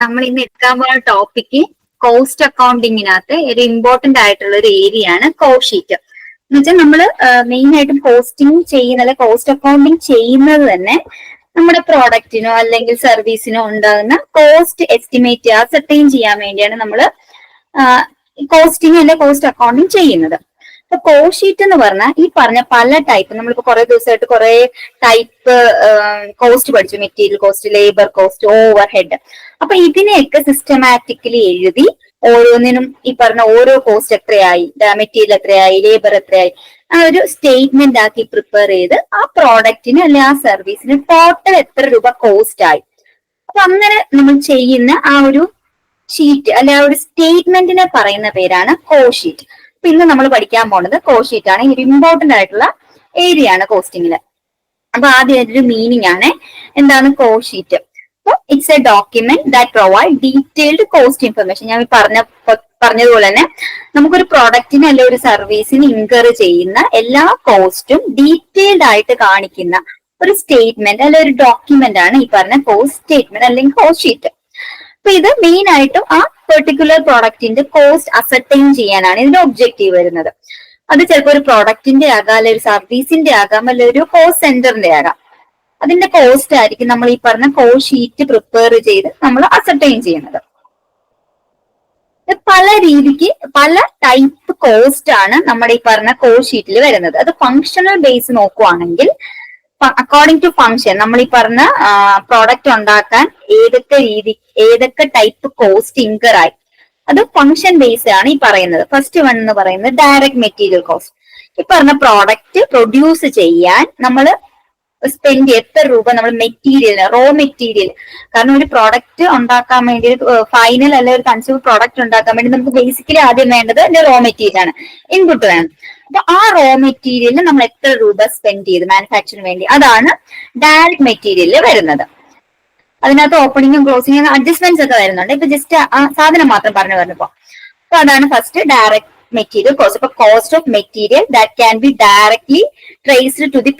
നമ്മൾ ഇന്ന് എടുക്കാൻ പോകുന്ന ടോപ്പിക്ക് കോസ്റ്റ് അക്കൗണ്ടിങ്ങിനകത്ത് ഒരു ഇമ്പോർട്ടന്റ് ആയിട്ടുള്ള ഒരു ഏരിയ ആണ് കോസ്റ്റ് ഷീറ്റ് എന്ന് വെച്ചാൽ നമ്മൾ മെയിൻ ആയിട്ടും കോസ്റ്റിംഗ് ചെയ്യുന്ന അല്ലെ കോസ്റ്റ് അക്കൗണ്ടിങ് ചെയ്യുന്നത് തന്നെ നമ്മുടെ പ്രോഡക്റ്റിനോ അല്ലെങ്കിൽ സർവീസിനോ ഉണ്ടാകുന്ന കോസ്റ്റ് എസ്റ്റിമേറ്റ് അസർട്ടൈൻ ചെയ്യാൻ വേണ്ടിയാണ് നമ്മൾ കോസ്റ്റിംഗ് അല്ലെ കോസ്റ്റ് അക്കൗണ്ടിങ് ചെയ്യുന്നത്. അപ്പൊ കോസ്റ്റ് ഷീറ്റ് എന്ന് പറഞ്ഞാൽ ഈ പറഞ്ഞ പല ടൈപ്പ് നമ്മളിപ്പോ കുറെ ദിവസമായിട്ട് കുറെ ടൈപ്പ് കോസ്റ്റ് പഠിച്ചു. Material cost labour cost overhead അപ്പൊ ഇതിനെയൊക്കെ സിസ്റ്റമാറ്റിക്കലി എഴുതി ഓരോന്നിനും ഈ പറഞ്ഞ ഓരോ കോസ്റ്റ് എത്രയായി മെറ്റീരിയൽ എത്രയായി ലേബർ എത്രയായി ആ ഒരു സ്റ്റേറ്റ്മെന്റ് ആക്കി പ്രിപ്പയർ ചെയ്ത് ആ പ്രോഡക്റ്റിന് അല്ലെ ആ സർവീസിന് ടോട്ടൽ എത്ര രൂപ കോസ്റ്റ് ആയി. അപ്പൊ അങ്ങനെ നമ്മൾ ചെയ്യുന്ന ആ ഒരു ഷീറ്റ് അല്ലെ ആ ഒരു സ്റ്റേറ്റ്മെന്റിനെ പറയുന്ന പേരാണ് കോ ഷീറ്റ് അപ്പൊ ഇന്ന് നമ്മൾ പഠിക്കാൻ പോണത് കോ ഷീറ്റ് ആണ്. ഒരു ഇമ്പോർട്ടന്റ് ആയിട്ടുള്ള ഏരിയ ആണ് കോസ്റ്റിംഗിൽ അപ്പൊ ആദ്യം ഒരു മീനിങ് ആണ്. എന്താണ് കോ ഷീറ്റ് അപ്പൊ it's a document that provide detailed cost information ഞാൻ പറഞ്ഞ പറഞ്ഞതുപോലെ തന്നെ നമുക്കൊരു പ്രോഡക്റ്റിന് അല്ലെ ഒരു സർവീസിന് ഇൻകർ ചെയ്യുന്ന എല്ലാ കോസ്റ്റും ഡീറ്റെയിൽഡ് ആയിട്ട് കാണിക്കുന്ന ഒരു സ്റ്റേറ്റ്മെന്റ് അല്ലെ ഒരു ഡോക്യുമെന്റ് ആണ് ഈ പറഞ്ഞ കോസ്റ്റ് സ്റ്റേറ്റ്മെന്റ് അല്ലെങ്കിൽ കോസ്റ്റ് ഷീറ്റ് അപ്പൊ ഇത് മെയിൻ ആയിട്ടും ആ പെർട്ടിക്കുലർ പ്രോഡക്റ്റിന്റെ കോസ്റ്റ് അസർട്ടൈൻ ചെയ്യാനാണ് ഇതിന്റെ ഒബ്ജക്റ്റീവ് വരുന്നത്. അത് ചിലപ്പോൾ ഒരു പ്രോഡക്റ്റിന്റെ ആകാം അല്ലെ ഒരു സർവീസിന്റെ ആകാം അല്ലെ ഒരു കോസ്റ്റ് സെന്ററിന്റെ ആകാം. അതിന്റെ കോസ്റ്റ് ആയിരിക്കും. നമ്മൾ ഈ പറഞ്ഞ കോ ഷീറ്റ് പ്രിപ്പയർ ചെയ്ത് നമ്മൾ അസർട്ടൈൻ ചെയ്യുന്നത്. പല രീതിക്ക് പല ടൈപ്പ് കോസ്റ്റ് ആണ് നമ്മുടെ ഈ പറഞ്ഞ കോ ഷീറ്റിൽ വരുന്നത്. അത് ഫങ്ഷണൽ ബേസ് നോക്കുവാണെങ്കിൽ അക്കോർഡിംഗ് ടു ഫങ്ഷൻ നമ്മൾ ഈ പറഞ്ഞ പ്രോഡക്റ്റ് ഉണ്ടാക്കാൻ ഏതൊക്കെ രീതി ഏതൊക്കെ ടൈപ്പ് കോസ്റ്റ് ഇൻകർ ആയി. അത് ഫങ്ഷൻ ബേസ് ആണ് ഈ പറയുന്നത്. ഫസ്റ്റ് വൺ എന്ന് പറയുന്നത് ഡയറക്റ്റ് മെറ്റീരിയൽ കോസ്റ്റ് ഈ പറഞ്ഞ പ്രോഡക്റ്റ് പ്രൊഡ്യൂസ് ചെയ്യാൻ നമ്മൾ സ്പെൻഡ് എത്ര രൂപ നമ്മൾ മെറ്റീരിയൽ റോ മെറ്റീരിയൽ കാരണം ഒരു പ്രോഡക്റ്റ് ഉണ്ടാക്കാൻ വേണ്ടി ഫൈനൽ അല്ലെ ഒരു കൺസ്യൂമർ പ്രോഡക്റ്റ് ഉണ്ടാക്കാൻ വേണ്ടി നമുക്ക് ബേസിക്കലി ആദ്യം വേണ്ടത് അതിന്റെ റോ മെറ്റീരിയൽ ആണ്. ഇൻപുട്ട് വേണം. അപ്പൊ ആ റോ മെറ്റീരിയലിന് നമ്മൾ എത്ര രൂപ സ്പെൻഡ് ചെയ്ത് മാനുഫാക്ചറിന് വേണ്ടി? അതാണ് ഡയറക്ട് മെറ്റീരിയലിൽ വരുന്നത്. അതിനകത്ത് ഓപ്പണിങ്ങും ക്ലോസിങ്ങും അഡ്ജസ്റ്റ്മെന്റ്സ് ഒക്കെ വരുന്നുണ്ട്. ഇപ്പൊ ജസ്റ്റ് ആ സാധനം മാത്രം പറഞ്ഞു പറഞ്ഞപ്പോ അപ്പൊ അതാണ് ഫസ്റ്റ് ഡയറക്റ്റ് മെറ്റീരിയൽ കോസ്റ്റ് ഇപ്പൊ cost of material that can be directly traced to the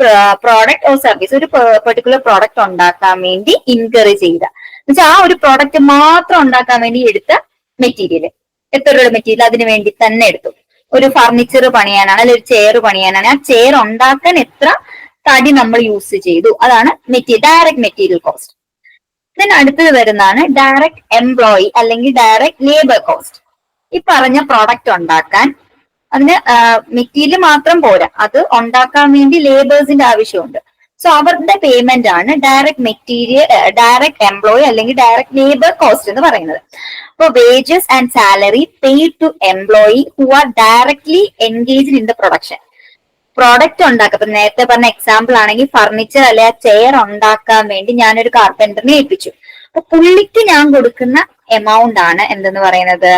product or service ഒരു പെർട്ടിക്കുലർ പ്രോഡക്റ്റ് ഉണ്ടാക്കാൻ വേണ്ടി ഇൻകറേജ് ചെയ്ത എന്നുവെച്ചാൽ ആ ഒരു പ്രോഡക്റ്റ് മാത്രം ഉണ്ടാക്കാൻ വേണ്ടി എടുത്ത മെറ്റീരിയൽ എത്ര രൂപ മെറ്റീരിയൽ അതിന് വേണ്ടി തന്നെ എടുത്തു. ഒരു ഫർണിച്ചർ പണിയാനാണ് അല്ലെങ്കിൽ ഒരു ചെയർ പണിയാനാണ്. ആ ചെയർ ഉണ്ടാക്കാൻ എത്ര തടി നമ്മൾ യൂസ് ചെയ്തു. അതാണ് material direct material cost then അടുത്തത് വരുന്നതാണ് ഡയറക്റ്റ് എംപ്ലോയി അല്ലെങ്കിൽ ഡയറക്റ്റ് ലേബർ കോസ്റ്റ് ഈ പറഞ്ഞ പ്രോഡക്റ്റ് ഉണ്ടാക്കാൻ അതിന് മെറ്റീരിയൽ മാത്രം പോരാ. അത് ഉണ്ടാക്കാൻ വേണ്ടി ലേബേഴ്സിന്റെ ആവശ്യമുണ്ട്. സോ അവരുടെ പേയ്മെന്റ് ആണ് ഡയറക്റ്റ് മെറ്റീരിയൽ ഡയറക്റ്റ് എംപ്ലോയി അല്ലെങ്കിൽ ഡയറക്റ്റ് ലേബർ കോസ്റ്റ് എന്ന് പറയുന്നത്. അപ്പോൾ wages and salary paid to employee who are directly engaged in the production product ഉണ്ടാക്കുക. ഇപ്പൊ നേരത്തെ പറഞ്ഞ എക്സാമ്പിൾ ആണെങ്കിൽ ഫർണിച്ചർ അല്ലെ ആ ചെയർ ഉണ്ടാക്കാൻ വേണ്ടി ഞാനൊരു കാർപ്പന്ററിനെ ഏൽപ്പിച്ചു. അപ്പൊ പുള്ളിക്ക് ഞാൻ കൊടുക്കുന്ന എമൗണ്ട് ആണ് എന്തെന്ന് പറയുന്നത്?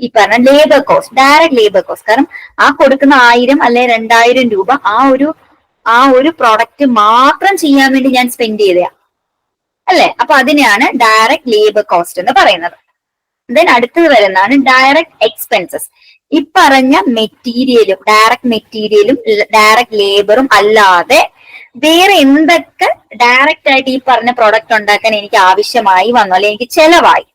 ഈ പറഞ്ഞ labour cost direct labour cost കാരണം ആ കൊടുക്കുന്ന ആയിരം അല്ലെ രണ്ടായിരം രൂപ ആ ഒരു ആ ഒരു പ്രോഡക്റ്റ് മാത്രം ചെയ്യാൻ വേണ്ടി ഞാൻ സ്പെൻഡ് ചെയ്തയാ. അല്ലെ? അപ്പൊ അതിനെയാണ് ഡയറക്റ്റ് ലേബർ കോസ്റ്റ് എന്ന് പറയുന്നത്. ദെൻ അടുത്തത് വരുന്നതാണ് ഡയറക്റ്റ് എക്സ്പെൻസസ് ഈ പറഞ്ഞ മെറ്റീരിയലും ഡയറക്റ്റ് മെറ്റീരിയലും ഡയറക്റ്റ് ലേബറും അല്ലാതെ വേറെ എന്തൊക്കെ ഡയറക്റ്റ് ആയിട്ട് ഈ പറഞ്ഞ പ്രോഡക്റ്റ് ഉണ്ടാക്കാൻ എനിക്ക് ആവശ്യമായി വന്നു അല്ലെ എനിക്ക് ചെലവായി.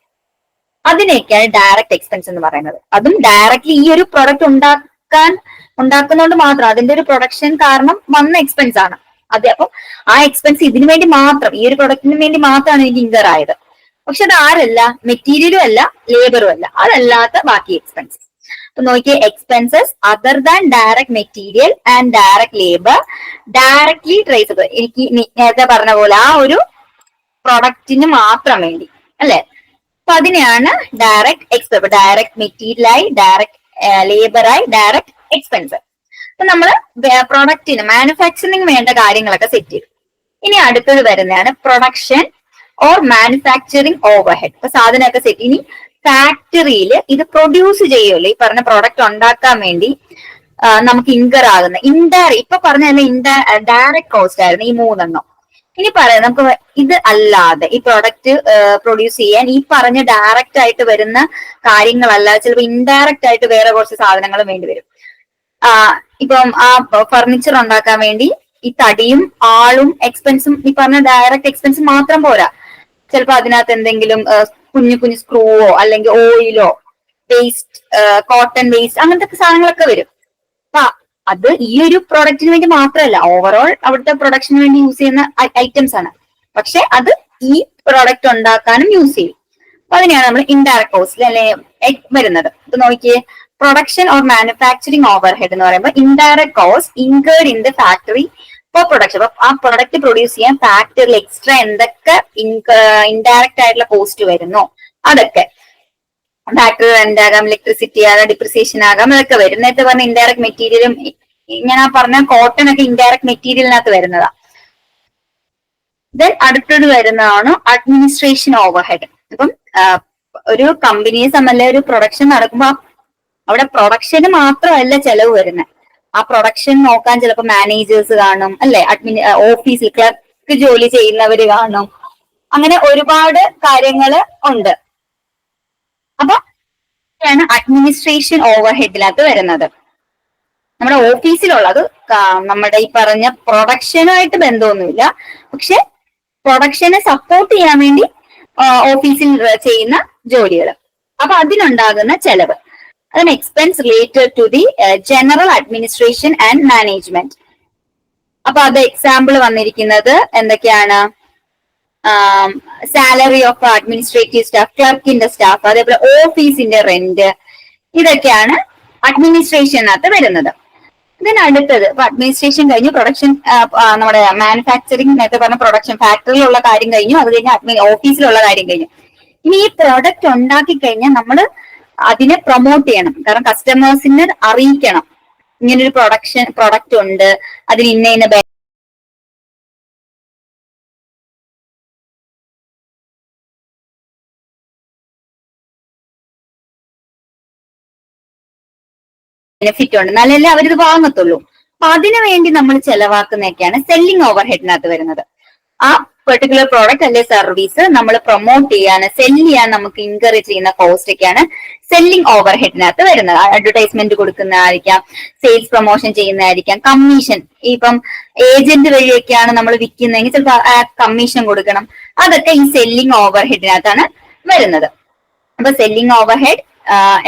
അതിനെയൊക്കെയാണ് ഡയറക്റ്റ് എക്സ്പെൻസ് എന്ന് പറയുന്നത്. അതും ഡയറക്റ്റ്ലി ഈ ഒരു പ്രൊഡക്റ്റ് ഉണ്ടാക്കാൻ ഉണ്ടാക്കുന്നതുകൊണ്ട് മാത്രം. അതിന്റെ ഒരു പ്രൊഡക്ഷൻ കാരണം വന്ന എക്സ്പെൻസ് ആണ്. അതെ അപ്പം ആ എക്സ്പെൻസ് ഇതിനു വേണ്ടി മാത്രം ഈ ഒരു പ്രൊഡക്റ്റിന് വേണ്ടി മാത്രമാണ് എനിക്ക് ഇൻകർ ആയത്. പക്ഷെ അത് ആരല്ല? മെറ്റീരിയലും അല്ല ലേബറും അല്ല. അതല്ലാത്ത ബാക്കി എക്സ്പെൻസ് അപ്പൊ നോക്കിയ expenses other than direct material and direct labour directly traceable എനിക്ക് നേരത്തെ പറഞ്ഞ പോലെ ആ ഒരു പ്രൊഡക്റ്റിന് മാത്രം വേണ്ടി. അല്ലെ? അപ്പൊ അതിനെയാണ് ഡയറക്റ്റ് എക്സ്പെൻസ് ഡയറക്റ്റ് മെറ്റീരിയലായി ഡയറക്റ്റ് ലേബറായി ഡയറക്റ്റ് എക്സ്പെൻസ് അപ്പൊ നമ്മൾ പ്രൊഡക്റ്റിന് മാനുഫാക്ചറിങ് വേണ്ട കാര്യങ്ങളൊക്കെ സെറ്റ് ചെയ്തു. ഇനി അടുത്തത് വരുന്നതാണ് production or manufacturing overhead ഇപ്പൊ സാധനമൊക്കെ സെറ്റ് ഇനി ഫാക്ടറിയിൽ ഇത് പ്രൊഡ്യൂസ് ചെയ്യുമല്ലോ ഈ പറഞ്ഞ പ്രോഡക്റ്റ് ഉണ്ടാക്കാൻ വേണ്ടി നമുക്ക് ഇൻകർ ആകുന്ന ഇൻഡയറക്റ്റ് ഇപ്പൊ പറഞ്ഞ ഡയറക്റ്റ് കോസ്റ്റ് ആയിരുന്നു ഈ മൂന്നെണ്ണം. ഇനി പറയാം നമുക്ക് ഇത് അല്ലാതെ ഈ പ്രൊഡക്റ്റ് പ്രൊഡ്യൂസ് ചെയ്യാൻ ഈ പറഞ്ഞ ഡയറക്റ്റ് ആയിട്ട് വരുന്ന കാര്യങ്ങളല്ല ചിലപ്പോൾ ഇൻഡയറക്റ്റ് ആയിട്ട് വേറെ കുറച്ച് സാധനങ്ങൾ വേണ്ടി വരും. ഇപ്പം ആ ഫർണിച്ചർ ഉണ്ടാക്കാൻ വേണ്ടി ഈ തടിയും ആളും എക്സ്പെൻസും ഈ പറഞ്ഞ ഡയറക്റ്റ് എക്സ്പെൻസ് മാത്രം പോരാ. ചിലപ്പോൾ അതിനകത്ത് എന്തെങ്കിലും കുഞ്ഞു കുഞ്ഞു സ്ക്രൂവോ അല്ലെങ്കിൽ ഓയിലോ വേസ്റ്റ് കോട്ടൺ വേസ്റ്റ് അങ്ങനത്തെ സാധനങ്ങളൊക്കെ വരും. അപ്പൊ അത് ഈ ഒരു പ്രോഡക്റ്റിന് വേണ്ടി മാത്രമല്ല. ഓവറോൾ അവിടുത്തെ പ്രൊഡക്ഷന് വേണ്ടി യൂസ് ചെയ്യുന്ന ഐറ്റംസ് ആണ്. പക്ഷെ അത് ഈ പ്രോഡക്റ്റ് ഉണ്ടാക്കാനും യൂസ് ചെയ്യും. അപ്പൊ അതിനെയാണ് നമ്മൾ ഇൻഡയറക്ട് കോസ്റ്റിൽ അല്ലെ വരുന്നത്. ഇത് നോക്കിയേ. Production or manufacturing overhead എന്ന് പറയുമ്പോൾ indirect cost incurred in the factory for production അപ്പൊ ആ പ്രൊഡക്റ്റ് പ്രൊഡ്യൂസ് ചെയ്യാൻ ഫാക്ടറിയിൽ എക്സ്ട്രാ എന്തൊക്കെ ഇൻഡയറക്റ്റ് ആയിട്ടുള്ള കോസ്റ്റ് വരുന്നോ? അതൊക്കെ. ഫാക്ടറി റെന്റ് ആകാം ഇലക്ട്രിസിറ്റി ആകാം ഡിപ്രിസിയേഷൻ ആകാം അതൊക്കെ വരും. നേരത്തെ പറഞ്ഞ ഇൻഡയറക്ട് മെറ്റീരിയലും ഞാൻ ആ പറഞ്ഞ കോട്ടൺ ഒക്കെ ഇൻഡയറക്ട് മെറ്റീരിയലിനകത്ത് വരുന്നതാ. ദെൻ അടുത്തത് വരുന്നതാണ് അഡ്മിനിസ്ട്രേഷൻ ഓവർഹെഡ് അപ്പം ഒരു കമ്പനിയെ സംബന്ധിച്ച ഒരു പ്രൊഡക്ഷൻ നടക്കുമ്പോൾ അവിടെ പ്രൊഡക്ഷന് മാത്രമല്ല ചെലവ് വരുന്നത് ആ പ്രൊഡക്ഷൻ നോക്കാൻ ചിലപ്പോൾ മാനേജേഴ്സ് കാണും അല്ലെ? അഡ്മിൻ ഓഫീസിൽ ക്ലർക്ക് ജോലി ചെയ്യുന്നവര് കാണും. അങ്ങനെ ഒരുപാട് കാര്യങ്ങൾ ഉണ്ട്. അപ്പൊ ആണ് അഡ്മിനിസ്ട്രേഷൻ ഓവർ ഹെഡിനകത്ത് വരുന്നത്. നമ്മുടെ ഓഫീസിലുള്ളത് നമ്മുടെ ഈ പറഞ്ഞ പ്രൊഡക്ഷനുമായിട്ട് ബന്ധമൊന്നുമില്ല. പക്ഷെ പ്രൊഡക്ഷനെ സപ്പോർട്ട് ചെയ്യാൻ വേണ്ടി ഓഫീസിൽ ചെയ്യുന്ന ജോലികൾ അപ്പൊ അതിനുണ്ടാകുന്ന ചെലവ്. അതാണ് expense related to the general administration and management അപ്പൊ അത് എക്സാമ്പിൾ വന്നിരിക്കുന്നത് എന്തൊക്കെയാണ്? സാലറി ഓഫ് അഡ്മിനിസ്ട്രേറ്റീവ് സ്റ്റാഫ് ക്ലർക്കിന്റെ സ്റ്റാഫ് അതേപോലെ ഓഫീസിന്റെ റെന്റ് ഇതൊക്കെയാണ് അഡ്മിനിസ്ട്രേഷനകത്ത് വരുന്നത്. ഇതിന് അടുത്തത് ഇപ്പൊ അഡ്മിനിസ്ട്രേഷൻ കഴിഞ്ഞു പ്രൊഡക്ഷൻ നമ്മുടെ മാനുഫാക്ചറിങ് നേരത്തെ പറഞ്ഞ പ്രൊഡക്ഷൻ ഫാക്ടറിയിലുള്ള കാര്യം കഴിഞ്ഞു അത് കഴിഞ്ഞ് അഡ്മി ഓഫീസിലുള്ള കാര്യം കഴിഞ്ഞു. ഇനി ഈ പ്രോഡക്റ്റ് ഉണ്ടാക്കി കഴിഞ്ഞാൽ നമ്മൾ അതിനെ പ്രൊമോട്ട് ചെയ്യണം. കാരണം കസ്റ്റമേഴ്സിനെ അറിയിക്കണം. ഇങ്ങനൊരു പ്രൊഡക്ഷൻ പ്രൊഡക്റ്റ് ഉണ്ട്. അതിന് ഇന്ന ഇന്ന ബെനിഫിറ്റ് ഉണ്ട്. എന്നാലല്ലേ അവരിത് വാങ്ങത്തുള്ളൂ. അപ്പൊ അതിനു വേണ്ടി നമ്മൾ ചെലവാക്കുന്നതൊക്കെയാണ് സെല്ലിംഗ് ഓവർ ഹെഡിനകത്ത് വരുന്നത്. ആ പെർട്ടിക്കുലർ പ്രോഡക്റ്റ് അല്ലെ സർവീസ് നമ്മൾ പ്രൊമോട്ട് ചെയ്യാൻ സെൽ ചെയ്യാൻ നമുക്ക് എൻകറേജ് ചെയ്യുന്ന കോസ്റ്റ് ഒക്കെയാണ് സെല്ലിംഗ് ഓവർ ഹെഡിനകത്ത് വരുന്നത്. അഡ്വർടൈസ്മെന്റ് കൊടുക്കുന്നതായിരിക്കാം സെയിൽസ് പ്രൊമോഷൻ ചെയ്യുന്നതായിരിക്കാം കമ്മീഷൻ ഇപ്പം ഏജന്റ് വഴിയൊക്കെയാണ് നമ്മൾ വിൽക്കുന്നതെങ്കിൽ ചിലപ്പോൾ കമ്മീഷൻ കൊടുക്കണം. അതൊക്കെ ഈ സെല്ലിംഗ് ഓവർ ഹെഡിനകത്താണ് വരുന്നത്. അപ്പൊ സെല്ലിംഗ് ഓവർ ഹെഡ്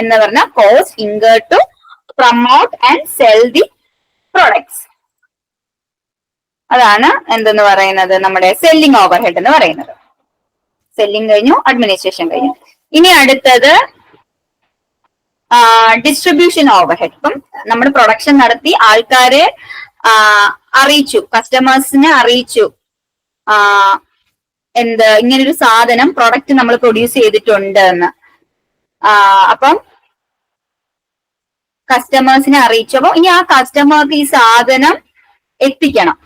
എന്ന് പറഞ്ഞാൽ cost incur to promote and sell the products അതാണ് എന്തെന്ന് പറയുന്നത്? നമ്മുടെ സെല്ലിംഗ് ഓവർ ഹെഡ് എന്ന് പറയുന്നത്. സെല്ലിംഗ് കഴിഞ്ഞു അഡ്മിനിസ്ട്രേഷൻ കഴിഞ്ഞു. ഇനി അടുത്തത് ഡിസ്ട്രിബ്യൂഷൻ ഓവർ ഹെഡ് ഇപ്പം നമ്മൾ പ്രൊഡക്ഷൻ നടത്തി ആൾക്കാരെ അറിയിച്ചു കസ്റ്റമേഴ്സിനെ അറിയിച്ചു. എന്ത് ഇങ്ങനൊരു സാധനം പ്രൊഡക്റ്റ് നമ്മൾ പ്രൊഡ്യൂസ് ചെയ്തിട്ടുണ്ട് എന്ന്. അപ്പം കസ്റ്റമേഴ്സിനെ അറിയിച്ചു അപ്പൊ ഇനി ആ കസ്റ്റമർക്ക് ഈ സാധനം എത്തിക്കണം.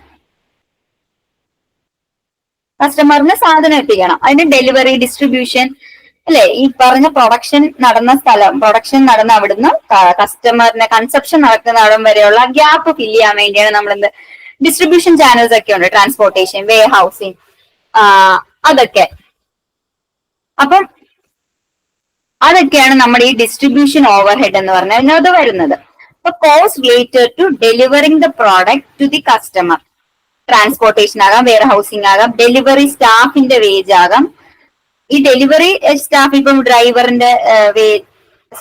കസ്റ്റമറിന് സാധനം എത്തിക്കണം. അതിന്റെ ഡെലിവറി ഡിസ്ട്രിബ്യൂഷൻ അല്ലെ? ഈ പറഞ്ഞ പ്രൊഡക്ഷൻ നടന്ന സ്ഥലം പ്രൊഡക്ഷൻ നടന്ന അവിടുന്ന് കസ്റ്റമറിന്റെ കൺസെപ്ഷൻ നടക്കുന്ന അവിടം വരെയുള്ള ഗ്യാപ്പ് ഫില്ല് ചെയ്യാൻ വേണ്ടിയാണ് നമ്മൾ എന്ത് ഡിസ്ട്രിബ്യൂഷൻ ചാനൽസ് ഒക്കെ ഉണ്ട്. ട്രാൻസ്പോർട്ടേഷൻ വേ ഹൗസിങ് അതൊക്കെ. അപ്പം അതൊക്കെയാണ് നമ്മുടെ ഈ ഡിസ്ട്രിബ്യൂഷൻ ഓവർ ഹെഡ് എന്ന് അതിനകത്ത് വരുന്നത്. അപ്പൊ cost related to delivering the product to the customer transportation ആകാം വെയർ ഹൗസിംഗ് ആകാം ഡെലിവറി സ്റ്റാഫിന്റെ വേജ് ആകാം. ഈ ഡെലിവറി സ്റ്റാഫ് ഇപ്പം ഡ്രൈവറിന്റെ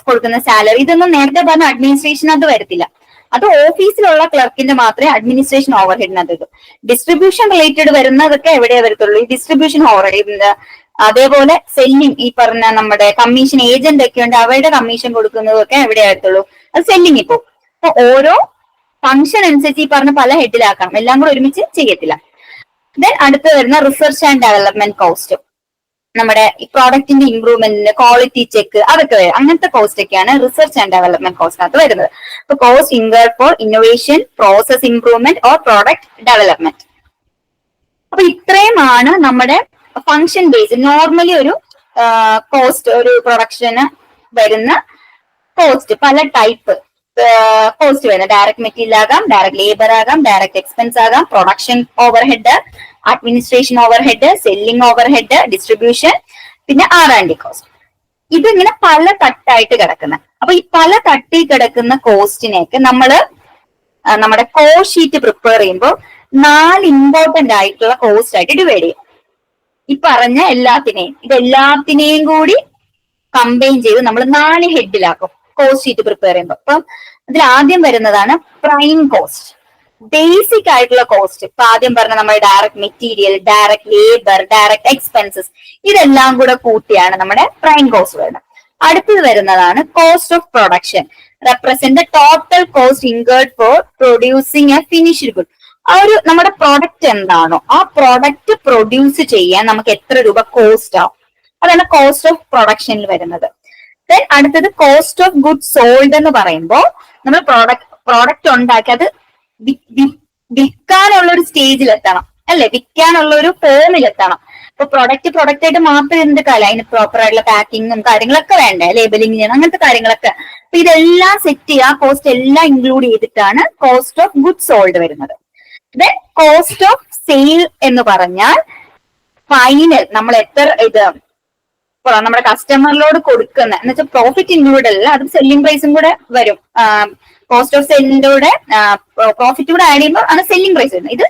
കൊടുക്കുന്ന സാലറി ഇതൊന്നും നേരത്തെ പറഞ്ഞ അഡ്മിനിസ്ട്രേഷൻ അത് വരത്തില്ല. അത് ഓഫീസിലുള്ള ക്ലർക്കിന്റെ മാത്രമേ അഡ്മിനിസ്ട്രേഷൻ ഓവർ ഹെഡിനകത്ത് വരൂ. ഡിസ്ട്രിബ്യൂഷൻ റിലേറ്റഡ് വരുന്നതൊക്കെ എവിടെയാ വരത്തുള്ളൂ? ഈ ഡിസ്ട്രിബ്യൂഷൻ ഓവർ ഹെഡ് അതേപോലെ സെല്ലിംഗ് ഈ പറഞ്ഞ നമ്മുടെ കമ്മീഷൻ ഏജന്റ് ഒക്കെ ഉണ്ട് അവരുടെ കമ്മീഷൻ കൊടുക്കുന്നതൊക്കെ എവിടെ ആയിട്ടുള്ളൂ? അത് സെല്ലിംഗ് ഇപ്പോ അപ്പൊ ഓരോ ഫംഗ്ഷൻ അനുസരിച്ച് ഈ പറഞ്ഞ പല ഹെഡിലാക്കണം എല്ലാം കൂടെ ഒരുമിച്ച് ചെയ്യത്തില്ല. ദെൻ അടുത്ത് വരുന്ന റിസർച്ച് ആൻഡ് ഡെവലപ്മെന്റ് കോസ്റ്റ് നമ്മുടെ പ്രോഡക്റ്റിന്റെ ഇംപ്രൂവ്മെന്റിന് ക്വാളിറ്റി ചെക്ക് അതൊക്കെ വരും. അങ്ങനത്തെ കോസ്റ്റ് ഒക്കെയാണ് റിസർച്ച് ആൻഡ് ഡെവലപ്മെന്റ് കോസ്റ്റിനകത്ത് വരുന്നത്. അപ്പൊ cost incur for innovation process improvement or product development അപ്പൊ ഇത്രയുമാണ് നമ്മുടെ ഫംഗ്ഷൻ ബേസ് നോർമലി ഒരു കോസ്റ്റ് ഒരു പ്രൊഡക്ഷന് വരുന്ന കോസ്റ്റ് പല ടൈപ്പ് കോസ്റ്റ് വരുന്നത് ഡയറക്ട് മെറ്റീരിയൽ ആകാം ഡയറക്ട് ലേബർ ആകാം ഡയറക്ട് എക്സ്പെൻസ് ആകാം production overhead administration overhead selling overhead distribution പിന്നെ ആർ ആൻഡ് കോസ്റ്റ് ഇതിങ്ങനെ പല തട്ടായിട്ട് കിടക്കുന്ന. അപ്പൊ ഈ പല തട്ടി കിടക്കുന്ന കോസ്റ്റിനെയൊക്കെ നമ്മൾ നമ്മുടെ കോ ഷീറ്റ് പ്രിപ്പയർ ചെയ്യുമ്പോൾ നാല് ഇമ്പോർട്ടന്റ് ആയിട്ടുള്ള കോസ്റ്റ് ആയിട്ട് ഡിവൈഡ് ചെയ്യും. ഈ പറഞ്ഞ എല്ലാത്തിനെയും ഇതെല്ലാത്തിനെയും കൂടി കമ്പൈൻ ചെയ്ത് നമ്മൾ നാല് ഹെഡിലാക്കും കോസ്റ്റ് ഷീറ്റ് പ്രിപ്പയർ ചെയ്യുമ്പോൾ അപ്പം അതിൽ ആദ്യം വരുന്നതാണ് പ്രൈം കോസ്റ്റ് ബേസിക് ആയിട്ടുള്ള കോസ്റ്റ് ഇപ്പൊ ആദ്യം പറഞ്ഞ നമ്മൾ direct material direct labour direct expenses ഇതെല്ലാം കൂടെ കൂട്ടിയാണ് നമ്മുടെ പ്രൈം കോസ്റ്റ് വരുന്നത്. അടുത്തത് വരുന്നതാണ് cost of production represent total cost incurred for producing a finished good ആ ഒരു നമ്മുടെ പ്രോഡക്റ്റ് എന്താണോ ആ പ്രോഡക്റ്റ് പ്രൊഡ്യൂസ് ചെയ്യാൻ നമുക്ക് എത്ര രൂപ കോസ്റ്റ് ആവും? അതാണ് കോസ്റ്റ് ഓഫ് പ്രൊഡക്ഷനിൽ വരുന്നത്. ദെൻ അടുത്തത് കോസ്റ്റ് ഓഫ് ഗുഡ് സോൾഡ് എന്ന് പറയുമ്പോൾ നമ്മൾ പ്രോഡക്റ്റ് പ്രോഡക്റ്റ് ഉണ്ടാക്കി അത് വിൽക്കാനുള്ള ഒരു സ്റ്റേജിൽ എത്തണം അല്ലെ? വിൽക്കാനുള്ള ഒരു ഫോമിൽ എത്തണം ഇപ്പൊ പ്രോഡക്റ്റ് പ്രൊഡക്റ്റ് ആയിട്ട് മാത്രം എന്ത് കാലം? അതിന് പ്രോപ്പർ ആയിട്ടുള്ള പാക്കിങ്ങും കാര്യങ്ങളൊക്കെ വേണ്ടേ? ലേബലിംഗ് ചെയ്യണം അങ്ങനത്തെ കാര്യങ്ങളൊക്കെ. അപ്പൊ ഇതെല്ലാം സെറ്റ് ചെയ്യുക കോസ്റ്റ് എല്ലാം ഇൻക്ലൂഡ് ചെയ്തിട്ടാണ് കോസ്റ്റ് ഓഫ് ഗുഡ് സോൾഡ് വരുന്നത്. ദെൻ കോസ്റ്റ് ഓഫ് സെയിൽ എന്ന് പറഞ്ഞാൽ ഫൈനൽ നമ്മൾ എത്ര ഇത് നമ്മുടെ കസ്റ്റമറിനോട് കൊടുക്കുന്ന എന്ന് വെച്ചാൽ പ്രോഫിറ്റ് ഇൻക്ലൂഡ് അല്ല അത് സെല്ലിംഗ് പ്രൈസും കൂടെ വരും. കോസ്റ്റ് ഓഫ് സെല്ലിന്റെ കൂടെ പ്രോഫിറ്റ് കൂടെ ആഡ് ചെയ്യുമ്പോൾ ആണ് സെല്ലിംഗ് പ്രൈസ് വരുന്നത്. ഇത്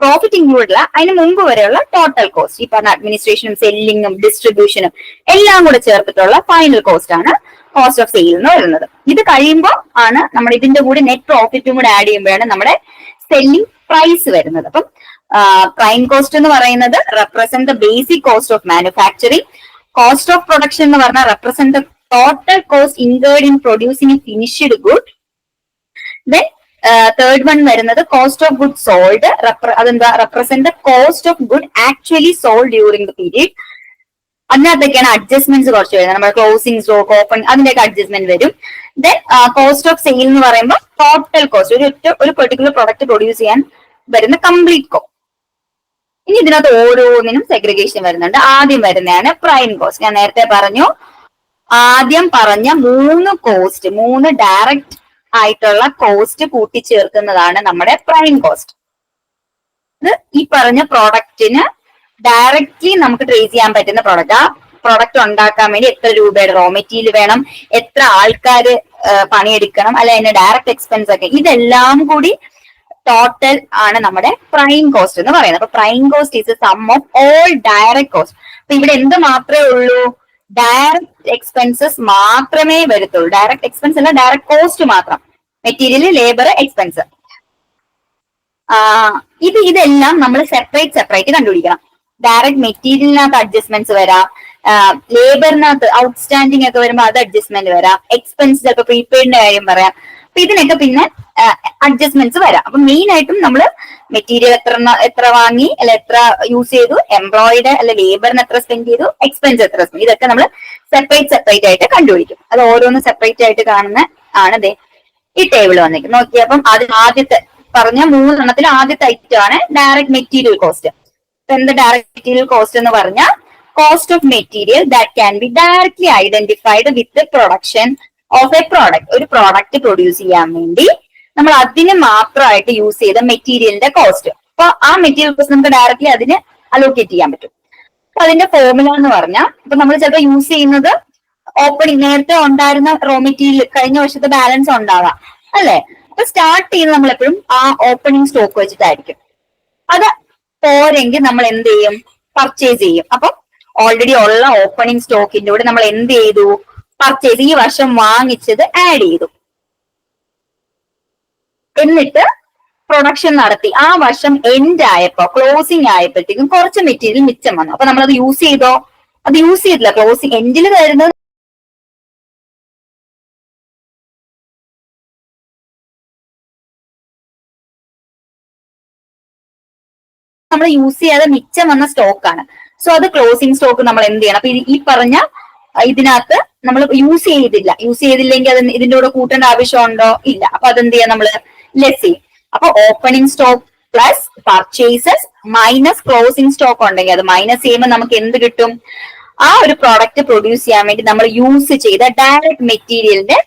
പ്രോഫിറ്റ് ഇൻക്ലൂഡ് അല്ല അതിന് മുമ്പ് വരെയുള്ള ടോട്ടൽ കോസ്റ്റ് ഈ പറഞ്ഞ അഡ്മിനിസ്ട്രേഷനും സെല്ലിങ്ങും ഡിസ്ട്രിബ്യൂഷനും എല്ലാം കൂടെ ചേർത്തിട്ടുള്ള ഫൈനൽ കോസ്റ്റ് ആണ് കോസ്റ്റ് ഓഫ് സെയിൽ എന്ന് വരുന്നത് ഇത് കഴിയുമ്പോൾ ആണ് നമ്മുടെ ഇതിന്റെ കൂടെ നെറ്റ് പ്രോഫിറ്റും കൂടെ ആഡ് ചെയ്യുമ്പോഴാണ് നമ്മുടെ സെല്ലിംഗ് പ്രൈസ് വരുന്നത്. അപ്പം പ്രൈം കോസ്റ്റ് എന്ന് പറയുന്നത് represent the basic cost of manufacturing cost of production എന്ന് പറഞ്ഞാൽ represent the total cost incurred in producing finished good then third one വരുന്നത് കോസ്റ്റ് ഓഫ് ഗുഡ് സോൾഡ് അതെന്താ? Represent the cost of good actually sold during the period അതിനകത്തൊക്കെയാണ് adjustments കുറച്ച് വരുന്നത്. നമ്മുടെ closing stock open അതിന്റെയൊക്കെ adjustment വരും. Then cost of sale എന്ന് പറയുമ്പോൾ total cost ഒരു ഒറ്റ ഒരു പെർട്ടിക്കുലർ പ്രൊഡക്റ്റ് പ്രൊഡ്യൂസ് ചെയ്യാൻ വരുന്ന കംപ്ലീറ്റ് കോ ഇനി ഇതിനകത്ത് ഓരോന്നിനും സെഗ്രിഗേഷൻ വരുന്നുണ്ട്. ആദ്യം വരുന്നതാണ് പ്രൈം കോസ്റ്റ് ഞാൻ നേരത്തെ പറഞ്ഞു ആദ്യം പറഞ്ഞ മൂന്ന് കോസ്റ്റ് മൂന്ന് ഡയറക്റ്റ് ആയിട്ടുള്ള കോസ്റ്റ് കൂട്ടിച്ചേർക്കുന്നതാണ് നമ്മുടെ പ്രൈം കോസ്റ്റ് ഈ പറഞ്ഞ പ്രോഡക്റ്റിന് ഡയറക്റ്റ്ലി നമുക്ക് ട്രേസ് ചെയ്യാൻ പറ്റുന്ന പ്രോഡക്റ്റ് ആ പ്രോഡക്റ്റ് ഉണ്ടാക്കാൻ വേണ്ടി എത്ര രൂപയുടെ റോ മെറ്റീരിയൽ വേണം എത്ര ആൾക്കാർ പണിയെടുക്കണം അല്ല അതിന്റെ ഡയറക്റ്റ് എക്സ്പെൻസ് ഒക്കെ. ഇതെല്ലാം കൂടി ടോട്ടൽ ആണ് നമ്മുടെ പ്രൈം കോസ്റ്റ് എന്ന് പറയുന്നത്. അപ്പൊ prime cost is a sum of all direct cost അപ്പൊ ഇവിടെ എന്ത് മാത്രമേ ഉള്ളൂ? ഡയറക്റ്റ് എക്സ്പെൻസസ് മാത്രമേ വരത്തുള്ളൂ. ഡയറക്റ്റ് എക്സ്പെൻസ് അല്ല ഡയറക്റ്റ് കോസ്റ്റ് മാത്രം. മെറ്റീരിയൽ ലേബർ എക്സ്പെൻസ് ഇത് ഇതെല്ലാം നമ്മൾ സെപ്പറേറ്റ് സെപ്പറേറ്റ് കണ്ടുപിടിക്കണം. ഡയറക്റ്റ് മെറ്റീരിയലിനകത്ത് അഡ്ജസ്റ്റ്മെന്റ്സ് വരാം. ലേബറിനകത്ത് ഔട്ട്സ്റ്റാൻഡിംഗ് ഒക്കെ വരുമ്പോൾ അത് അഡ്ജസ്റ്റ്മെന്റ് വരാം. എക്സ്പെൻസ് ചിലപ്പോൾ പ്രീപെയ്ഡിന്റെ കാര്യം പറയാം. അപ്പൊ ഇതിനൊക്കെ പിന്നെ അഡ്ജസ്റ്റ്മെന്റ്സ് വരാം. അപ്പൊ മെയിൻ ആയിട്ടും നമ്മൾ മെറ്റീരിയൽ എത്ര എത്ര വാങ്ങി അല്ല എത്ര യൂസ് ചെയ്തു എംപ്ലോയിഡ് അല്ല ലേബറിന് എത്ര സ്പെൻഡ് ചെയ്തു എക്സ്പെൻസ് എത്ര സ്പെൻഡ് ഇതൊക്കെ നമ്മൾ സെപ്പറേറ്റ് സെപ്പറേറ്റ് ആയിട്ട് കണ്ടുപിടിക്കും. അത് ഓരോന്ന് സെപ്പറേറ്റ് ആയിട്ട് കാണുന്ന ആണ് ഈ ടേബിൾ വന്നിരിക്കും നോക്കിയപ്പം അത് ആദ്യത്തെ പറഞ്ഞ മൂന്നെണ്ണത്തിൽ ആദ്യത്തെ ഐറ്റം ആണ് ഡയറക്റ്റ് മെറ്റീരിയൽ കോസ്റ്റ് എന്ത് ഡയറക്ട് മെറ്റീരിയൽ കോസ്റ്റ് എന്ന് പറഞ്ഞാൽ cost of material that can be directly identified with production of a product ഒരു പ്രോഡക്റ്റ് പ്രൊഡ്യൂസ് ചെയ്യാൻ വേണ്ടി നമ്മൾ അതിന് മാത്രമായിട്ട് യൂസ് ചെയ്ത മെറ്റീരിയലിന്റെ കോസ്റ്റ് അപ്പൊ ആ മെറ്റീരിയൽ കോസ്റ്റ് നമുക്ക് ഡയറക്ട്ലി അതിന് അലോക്കേറ്റ് ചെയ്യാൻ പറ്റും. അപ്പൊ അതിന്റെ ഫോർമുല എന്ന് പറഞ്ഞാൽ ഇപ്പൊ നമ്മൾ ചിലപ്പോൾ യൂസ് ചെയ്യുന്നത് ഓപ്പണിംഗ് നേരത്തെ ഉണ്ടായിരുന്ന റോ മെറ്റീരിയൽ കഴിഞ്ഞ വർഷത്തെ ബാലൻസ് ഉണ്ടാവാം. അല്ലെ? അപ്പൊ സ്റ്റാർട്ട് ചെയ്യുന്നത് നമ്മൾ എപ്പോഴും ആ ഓപ്പണിങ് സ്റ്റോക്ക് വെച്ചിട്ടായിരിക്കും. അത് പോരെങ്കിൽ നമ്മൾ എന്ത് ചെയ്യും? പർച്ചേസ് ചെയ്യും. അപ്പൊ ഓൾറെഡി ഉള്ള ഓപ്പണിംഗ് സ്റ്റോക്കിന്റെ കൂടെ നമ്മൾ എന്ത് ചെയ്തു? പർച്ചേസ് ഈ വർഷം വാങ്ങിച്ചത് ആഡ് ചെയ്തു. എന്നിട്ട് പ്രൊഡക്ഷൻ നടത്തി. ആ വർഷം എൻഡ് ആയപ്പോ ക്ലോസിംഗ് ആയപ്പോഴത്തേക്കും കുറച്ച് മെറ്റീരിയൽ മിച്ചം വന്നു. അപ്പൊ അത് യൂസ് ചെയ്തോ? അത് യൂസ് ചെയ്തില്ല. ക്ലോസിംഗ് എൻഡിൽ വരുന്നത് നമ്മൾ യൂസ് ചെയ്യാതെ മിച്ചം വന്ന സ്റ്റോക്കാണ് സോ അത് ക്ലോസിംഗ് സ്റ്റോക്ക് നമ്മൾ എന്ത് ചെയ്യണം? അപ്പൊ ഈ പറഞ്ഞ ഇതിനകത്ത് നമ്മൾ യൂസ് ചെയ്തില്ല. യൂസ് ചെയ്തില്ലെങ്കിൽ അത് ഇതിന്റെ കൂടെ കൂട്ടേണ്ട ആവശ്യമുണ്ടോ? ഇല്ല. അപ്പൊ അതെന്ത് ചെയ്യാം നമ്മൾ ലെസ് ചെയ്യും അപ്പൊ opening stock plus purchases minus closing stock ഉണ്ടെങ്കിൽ അത് മൈനസ് ചെയ്യുമ്പോൾ നമുക്ക് എന്ത് കിട്ടും? ആ ഒരു പ്രോഡക്റ്റ് പ്രൊഡ്യൂസ് ചെയ്യാൻ വേണ്ടി നമ്മൾ യൂസ് ചെയ്ത ഡയറക്റ്റ് മെറ്റീരിയലിന്റെ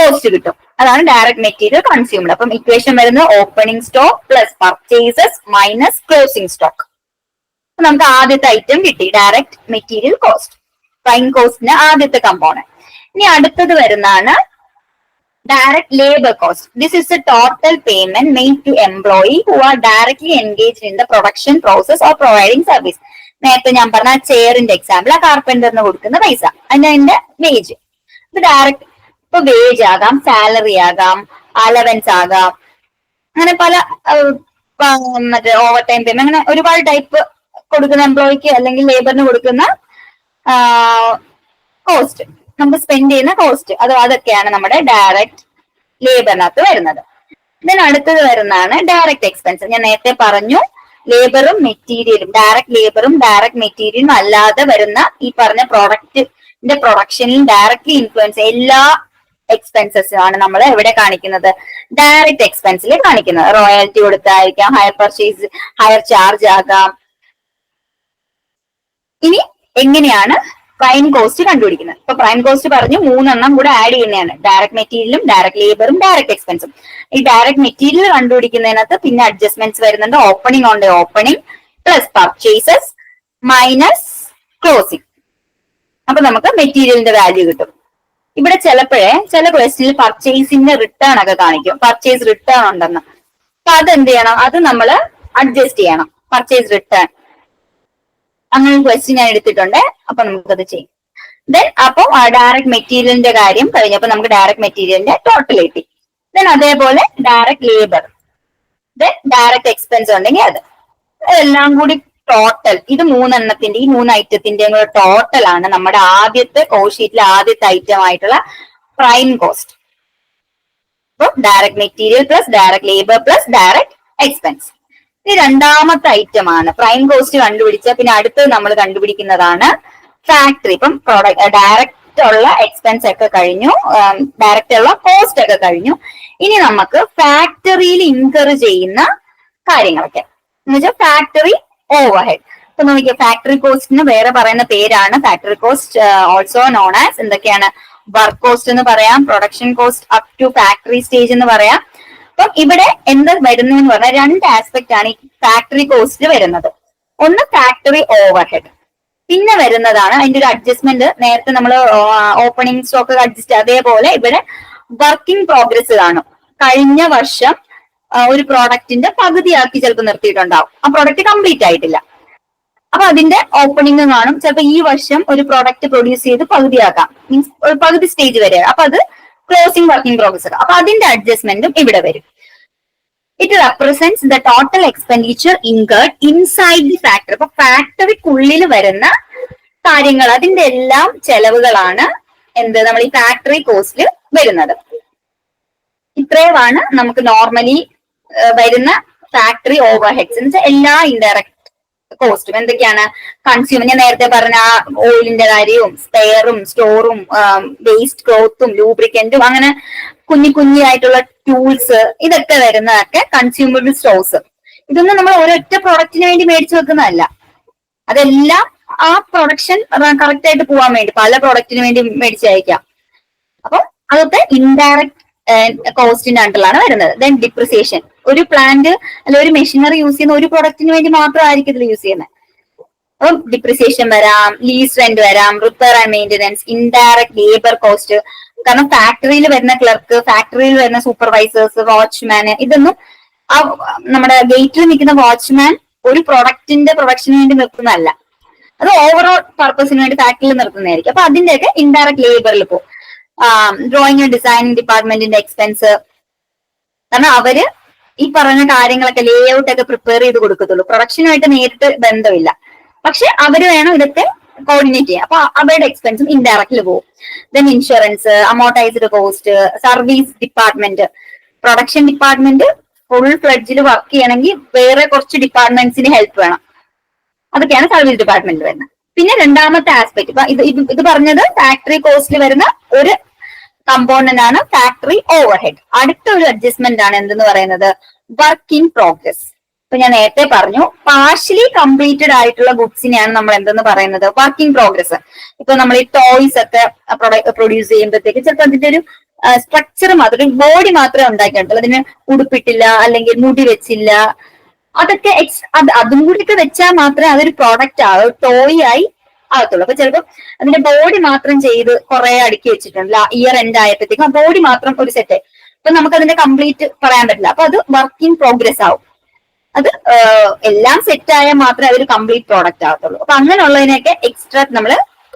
കോസ്റ്റ് കിട്ടും. അതാണ് ഡയറക്റ്റ് മെറ്റീരിയൽ കൺസ്യൂംഡ് അപ്പം ഇക്വേഷൻ വരുന്നത് opening stock plus purchases minus closing stock നമുക്ക് ആദ്യത്തെ ഐറ്റം കിട്ടി ഡയറക്റ്റ് മെറ്റീരിയൽ കോസ്റ്റ് പ്രൈം കോസ്റ്റിന് ആദ്യത്തെ കമ്പോണന്റ് ഇനി അടുത്തത് വരുന്നതാണ് direct labour cost this is a total payment made to employee who are directly engage in the production process or providing service നേരത്തെ ഞാൻ പറഞ്ഞ ചെയറിന്റെ എക്സാമ്പിൾ ആ കാർപ്പന്ററിന് കൊടുക്കുന്ന പൈസ. അതിന്റെ വേജ് ഇത് ഡയറക്റ്റ് ഇപ്പൊ വേജ് ആകാം സാലറി ആകാം അലവൻസ് ആകാം. അങ്ങനെ പല പ- മറ്റേ ഓവർ ടൈം പേയ്മെന്റ് അങ്ങനെ ഒരുപാട് ടൈപ്പ് കൊടുക്കുന്ന എംപ്ലോയിക്ക് അല്ലെങ്കിൽ ലേബറിന് കൊടുക്കുന്ന കോസ്റ്റ് നമുക്ക് സ്പെൻഡ് ചെയ്യുന്ന കോസ്റ്റ് അത് അതൊക്കെയാണ് നമ്മുടെ ഡയറക്റ്റ് ലേബറിനകത്ത് വരുന്നത്. ദെൻ അടുത്തത് വരുന്നതാണ് ഡയറക്റ്റ് എക്സ്പെൻസ് ഞാൻ നേരത്തെ പറഞ്ഞു ലേബറും മെറ്റീരിയലും ഡയറക്റ്റ് ലേബറും ഡയറക്റ്റ് മെറ്റീരിയലും അല്ലാതെ വരുന്ന ഈ പറഞ്ഞ പ്രോഡക്റ്റിന്റെ പ്രൊഡക്ഷനിൽ ഡയറക്ട്ലി ഇൻഫ്ലുവൻസ് എല്ലാ എക്സ്പെൻസസ് ആണ് നമ്മൾ എവിടെ കാണിക്കുന്നത്. ഡയറക്റ്റ് എക്സ്പെൻസിൽ കാണിക്കുന്നത്. റോയൽറ്റി കൊടുത്തായിരിക്കാം ഹയർ പർച്ചേസ് ഹയർ ചാർജ് ആകാം. ഇനി എങ്ങനെയാണ് പ്രൈം കോസ്റ്റ് കണ്ടുപിടിക്കുന്നത്? ഇപ്പൊ പ്രൈം കോസ്റ്റ് പറഞ്ഞു മൂന്നെണ്ണം കൂടെ ആഡ് ചെയ്യുന്നതാണ്. ഡയറക്ട് മെറ്റീരിയലും ഡയറക്ട് ലേബറും ഡയറക്ട് എക്സ്പെൻസും ഈ ഡയറക്ട് മെറ്റീരിയൽ കണ്ടുപിടിക്കുന്നതിനകത്ത് പിന്നെ അഡ്ജസ്റ്റ്മെന്റ്സ് വരുന്നുണ്ട്. Opening the opening plus purchases minus closing അപ്പൊ നമുക്ക് മെറ്റീരിയലിന്റെ വാല്യൂ കിട്ടും. ഇവിടെ ചിലപ്പോഴേ ചില ക്വസ്റ്റിനിൽ പർച്ചേസിന്റെ റിട്ടേൺ ഒക്കെ കാണിക്കും. പർച്ചേസ് റിട്ടേൺ ഉണ്ടെന്ന്. അപ്പൊ അത് എന്ത് ചെയ്യണം? അത് നമ്മൾ അഡ്ജസ്റ്റ് ചെയ്യണം. പർച്ചേസ് റിട്ടേൺ അങ്ങനെ ക്വസ്റ്റ്യൻ ഞാൻ എടുത്തിട്ടുണ്ട്. അപ്പൊ നമുക്കത് ചെയ്യാം. ദെൻ അപ്പോൾ ഡയറക്റ്റ് മെറ്റീരിയലിന്റെ കാര്യം കഴിഞ്ഞപ്പോ നമുക്ക് ഡയറക്റ്റ് മെറ്റീരിയലിന്റെ ടോട്ടൽ കിട്ടി. ദെൻ അതേപോലെ direct labour then direct expense ഉണ്ടെങ്കിൽ അത്. എല്ലാം കൂടി ടോട്ടൽ ഇത് മൂന്നെണ്ണത്തിന്റെ ഈ മൂന്ന് ഐറ്റത്തിന്റെ കൂടെ ടോട്ടൽ ആണ് നമ്മുടെ ആദ്യത്തെ കോസ്റ്റ് ഷീറ്റിലെ ആദ്യത്തെ ഐറ്റം ആയിട്ടുള്ള പ്രൈം കോസ്റ്റ് അപ്പൊ direct material plus direct labour plus direct expense ഇത് രണ്ടാമത്തെ ഐറ്റം ആണ്. പ്രൈം കോസ്റ്റ് കണ്ടുപിടിച്ച പിന്നെ അടുത്തത് നമ്മൾ കണ്ടുപിടിക്കുന്നതാണ് ഫാക്ടറി ഇപ്പം പ്രോഡക്റ്റ് ഡയറക്റ്റ് ഉള്ള എക്സ്പെൻസ് ഒക്കെ കഴിഞ്ഞു ഡയറക്റ്റ് ഉള്ള കോസ്റ്റ് ഒക്കെ കഴിഞ്ഞു. ഇനി നമുക്ക് ഫാക്ടറിയിൽ ഇൻകർ ചെയ്യുന്ന കാര്യങ്ങളൊക്കെ. എന്ന് വെച്ചാൽ ഫാക്ടറി ഓവർ ഹെഡ് ഇപ്പൊ നോക്കിയ ഫാക്ടറി കോസ്റ്റിന് വേറെ പറയുന്ന പേരാണ്. Factory cost also known as എന്തൊക്കെയാണ്? വർക്ക് കോസ്റ്റ് എന്ന് പറയാം production cost up to factory stage എന്ന് പറയാം. അപ്പം ഇവിടെ എന്ത് വരുന്നു എന്ന് പറഞ്ഞാൽ രണ്ട് ആസ്പെക്ട് ആണ് ഈ ഫാക്ടറി കോസ്റ്റ് വരുന്നത്. ഒന്ന് ഫാക്ടറി ഓവർ ഹെഡ് പിന്നെ വരുന്നതാണ് അതിന്റെ ഒരു അഡ്ജസ്റ്റ്മെന്റ് നേരത്തെ നമ്മൾ ഓപ്പണിംഗ് സ്റ്റോക്ക് അഡ്ജസ്റ്റ് അതേപോലെ ഇവിടെ വർക്കിംഗ് പ്രോഗ്രസ് കാണും കഴിഞ്ഞ വർഷം ഒരു പ്രോഡക്റ്റിന്റെ പകുതിയാക്കി ചിലപ്പോൾ നിർത്തിയിട്ടുണ്ടാവും. ആ പ്രോഡക്റ്റ് കംപ്ലീറ്റ് ആയിട്ടില്ല. അപ്പൊ അതിന്റെ ഓപ്പണിംഗ് കാണും. ചിലപ്പോൾ ഈ വർഷം ഒരു പ്രോഡക്റ്റ് പ്രൊഡ്യൂസ് ചെയ്ത് പകുതിയാക്കാം. മീൻസ് പകുതി സ്റ്റേജ് വരെ. അപ്പൊ അത് ക്ലോസിംഗ് വർക്കിംഗ് പ്രോഗ്രസ് അപ്പൊ അതിന്റെ അഡ്ജസ്റ്റ്മെന്റും ഇവിടെ വരും. It represents the total expenditure incurred inside the factory അപ്പൊ ഫാക്ടറിക്കുള്ളിൽ വരുന്ന കാര്യങ്ങൾ അതിന്റെ എല്ലാം ചെലവുകളാണ് എന്ത്? നമ്മൾ ഈ ഫാക്ടറി കോസ്റ്റിൽ വരുന്നത്. ഇത്രയുമാണ് നമുക്ക് നോർമലി വരുന്ന ഫാക്ടറി ഓവർ ഹെഡ്സ് എന്ന് വെച്ചാൽ എല്ലാ ഇൻഡയറക്ട് കോസ്റ്റും എന്തൊക്കെയാണ്? കൺസ്യൂമർ ഞാൻ നേരത്തെ പറഞ്ഞ ഓയിലിന്റെ കാര്യവും സ്പെയറും സ്റ്റോറും വേസ്റ്റ് ക്ലോത്തും ലൂബ്രിക്കന്റും അങ്ങനെ കുഞ്ഞു കുഞ്ഞായിട്ടുള്ള ടൂൾസ് ഇതൊക്കെ വരുന്നതൊക്കെ കൺസ്യൂമബിൾ സ്റ്റോഴ്സ് ഇതൊന്നും നമ്മൾ ഒരൊറ്റ പ്രോഡക്റ്റിന് വേണ്ടി മേടിച്ചു വെക്കുന്നതല്ല. അതെല്ലാം ആ പ്രൊഡക്ഷൻ കറക്റ്റ് ആയിട്ട് പോകാൻ വേണ്ടി പല പ്രോഡക്റ്റിന് വേണ്ടി മേടിച്ച് അയക്കാം. അപ്പം അതൊക്കെ ഇൻഡയറക്ട് കോസ്റ്റിന്റെ അണ്ടറിലാണ് വരുന്നത്. ദെൻ ഡിപ്രിസിയേഷൻ ഒരു പ്ലാന്റ് അല്ല ഒരു മെഷീനറി യൂസ് ചെയ്യുന്ന ഒരു പ്രൊഡക്റ്റിന് വേണ്ടി മാത്രമായിരിക്കും ഇതിൽ യൂസ് ചെയ്യുന്നത് അപ്പം ഡിപ്രിസിയേഷൻ വരാം ലീസ് റെന്റ് വരാം repair and maintenance indirect labour cost കാരണം ഫാക്ടറിയിൽ വരുന്ന ക്ലർക്ക് ഫാക്ടറിയിൽ വരുന്ന സൂപ്പർവൈസേഴ്സ് വാച്ച്മാൻ ഇതൊന്നും ആ നമ്മുടെ ഗേറ്റിൽ നിൽക്കുന്ന വാച്ച്മാൻ ഒരു പ്രൊഡക്റ്റിന്റെ പ്രൊഡക്ഷന് വേണ്ടി നിർത്തുന്നതല്ല. അത് ഓവറോൾ പർപ്പസിന് വേണ്ടി ഫാക്ടറിയിൽ നിർത്തുന്നതായിരിക്കും. അപ്പൊ അതിന്റെയൊക്കെ ഇൻഡയറക്ട് ലേബറിൽ പോകും ഡ്രോയിങ് ആൻഡ് ഡിസൈനിങ് ഡിപ്പാർട്ട്മെന്റിന്റെ എക്സ്പെൻസ് കാരണം അവർ ഈ പറഞ്ഞ കാര്യങ്ങളൊക്കെ ലേ ഔട്ട് ഒക്കെ പ്രിപ്പയർ ചെയ്ത് കൊടുക്കത്തുള്ളൂ. പ്രൊഡക്ഷനുമായിട്ട് നേരിട്ട് ബന്ധമില്ല. പക്ഷെ അവർ വേണം ഇതൊക്കെ കോർഡിനേറ്റ് ചെയ്യാം അപ്പൊ അവരുടെ എക്സ്പെൻസും ഇൻഡയറക്റ്റിൽ പോകും. Then insurance amortized cost service department production department full ഫ്ലഡ്ജിൽ work ചെയ്യണമെങ്കിൽ വേറെ കുറച്ച് ഡിപ്പാർട്ട്മെന്റ്സിന് ഹെൽപ്പ് വേണം. അതൊക്കെയാണ് സർവീസ് ഡിപ്പാർട്ട്മെന്റ് വരുന്നത്. പിന്നെ രണ്ടാമത്തെ ആസ്പെക്ട് ഇപ്പൊ ഇത് ഇത് പറഞ്ഞത് ഫാക്ടറി കോസ്റ്റിൽ വരുന്ന ഒരു കമ്പോണന്റ് ആണ് ഫാക്ടറി ഓവർഹെഡ് അടുത്ത ഒരു അഡ്ജസ്റ്റ്മെന്റ് ആണ് എന്തെന്ന് പറയുന്നത്? വർക്ക് ഇൻ പ്രോഗ്രസ് ഇപ്പൊ ഞാൻ നേരത്തെ പറഞ്ഞു പാർഷ്യലി കംപ്ലീറ്റഡ് ആയിട്ടുള്ള ഗുഡ്സിനെയാണ് നമ്മൾ എന്തെന്ന് പറയുന്നത്? വർക്ക് ഇൻ പ്രോഗ്രസ് ഇപ്പൊ നമ്മൾ ഈ ടോയ്സ് ഒക്കെ പ്രൊഡ്യൂസ് ചെയ്യുമ്പോഴത്തേക്ക് ചിലപ്പോൾ അതിന്റെ ഒരു സ്ട്രക്ചർ മാത്രം ബോഡി മാത്രമേ ഉണ്ടാക്കിയിട്ടുള്ളൂ. അതിന് ഉടുപ്പിട്ടില്ല അല്ലെങ്കിൽ മുടി വെച്ചില്ല. അതൊക്കെ എക്സ് അത് അതും കൂടിയൊക്കെ വെച്ചാൽ മാത്രമേ അതൊരു പ്രോഡക്റ്റ് ആ ടോയ് ആയി ആകത്തുള്ളൂ. അപ്പൊ ചിലപ്പോൾ അതിന്റെ ബോഡി മാത്രം ചെയ്ത് കുറെ അടുക്കി വെച്ചിട്ടുണ്ട്. ഇയർ എൻഡ് ആയപ്പോഴത്തേക്കും ആ ബോഡി മാത്രം ഒരു സെറ്റ് അപ്പൊ നമുക്ക് അതിന്റെ കംപ്ലീറ്റ് പറയാൻ പറ്റില്ല. അപ്പൊ അത് വർക്കിംഗ് പ്രോഗ്രസ് ആവും. അത് എല്ലാം സെറ്റ് ആയാൽ മാത്രമേ അതൊരു കംപ്ലീറ്റ് പ്രോഡക്റ്റ് ആകത്തുള്ളൂ. അപ്പൊ അങ്ങനെയുള്ളതിനൊക്കെ എക്സ്ട്രാ നമ്മൾ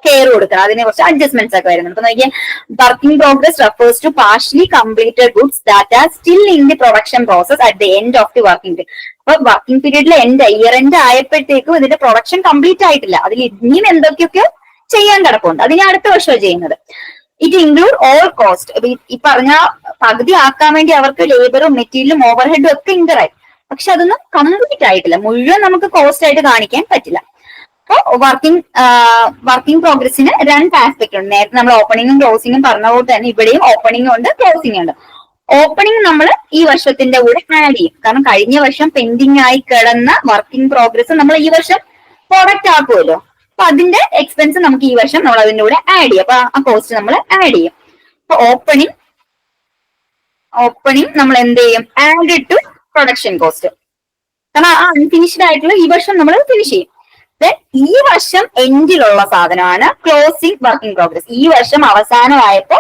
കെയർ കൊടുക്കണം. അതിനെ കുറച്ച് അഡ്ജസ്റ്റ്മെന്റ്സ് ഒക്കെ വരുന്നുണ്ട്. അപ്പൊ നോക്കിയാൽ working progress refers to partially completed goods that are still in the production process at the end of the working day അപ്പൊ വർക്കിംഗ് പീരീഡിൽ എൻഡ് ഇയർ എൻഡ് ആയപ്പോഴത്തേക്കും ഇതിന്റെ പ്രൊഡക്ഷൻ കംപ്ലീറ്റ് ആയിട്ടില്ല. അതിൽ ഇനിയും എന്തൊക്കെയൊക്കെ ചെയ്യാൻ കിടപ്പുണ്ട്. അത് ഞാൻ അടുത്ത വർഷമാണ് ചെയ്യുന്നത്. ഇറ്റ് ഇൻക്ലൂഡ് ഓൾ കോസ്റ്റ് ഈ പറഞ്ഞ പകുതി ആക്കാൻ വേണ്ടി അവർക്ക് ലേബറും മെറ്റീരിയലും ഓവർഹെഡും ഒക്കെ ഇൻകർ ആയി. പക്ഷെ അതൊന്നും കംപ്ലീറ്റ് ആയിട്ടില്ല. മുഴുവൻ നമുക്ക് കോസ്റ്റ് ആയിട്ട് കാണിക്കാൻ പറ്റില്ല. അപ്പൊ വർക്കിംഗ് വർക്കിംഗ് പ്രോഗ്രസിന് രണ്ട് ആസ്പെക്ട് ഉണ്ട്. നേരത്തെ നമ്മൾ ഓപ്പണിംഗും ക്ലോസിംഗും പറഞ്ഞ പോലെ തന്നെ ഇവിടെയും ഓപ്പണിംഗ് ഉണ്ട് ക്ലോസിംഗ് ഉണ്ട്. ഓപ്പണിംഗ് നമ്മൾ ഈ വർഷത്തിന്റെ കൂടെ ആഡ് ചെയ്യും. കാരണം കഴിഞ്ഞ വർഷം പെൻഡിങ് ആയി കിടന്ന വർക്കിംഗ് പ്രോഗ്രസ് നമ്മൾ ഈ വർഷം പ്രൊഡക്റ്റ് ആക്കുമല്ലോ. അപ്പൊ അതിന്റെ എക്സ്പെൻസ് നമുക്ക് ഈ വർഷം നമ്മൾ അതിന്റെ കൂടെ ആഡ് ചെയ്യും. അപ്പൊ ആ കോസ്റ്റ് നമ്മൾ ആഡ് ചെയ്യും. അപ്പൊ ഓപ്പണിംഗ് ഓപ്പണിംഗ് നമ്മൾ എന്ത് ചെയ്യും? ആഡ് ടു പ്രൊഡക്ഷൻ കോസ്റ്റ് കാരണം ആ അൺഫിനിഷ്ഡ് ആയിട്ടുള്ള ഈ വർഷം നമ്മൾ ഫിനിഷ് ചെയ്യും. ഈ വർഷം എൻഡിലുള്ള സാധനമാണ് ക്ലോസിംഗ് വർക്കിംഗ് പ്രോഗ്രസ് ഈ വർഷം അവസാനമായപ്പോ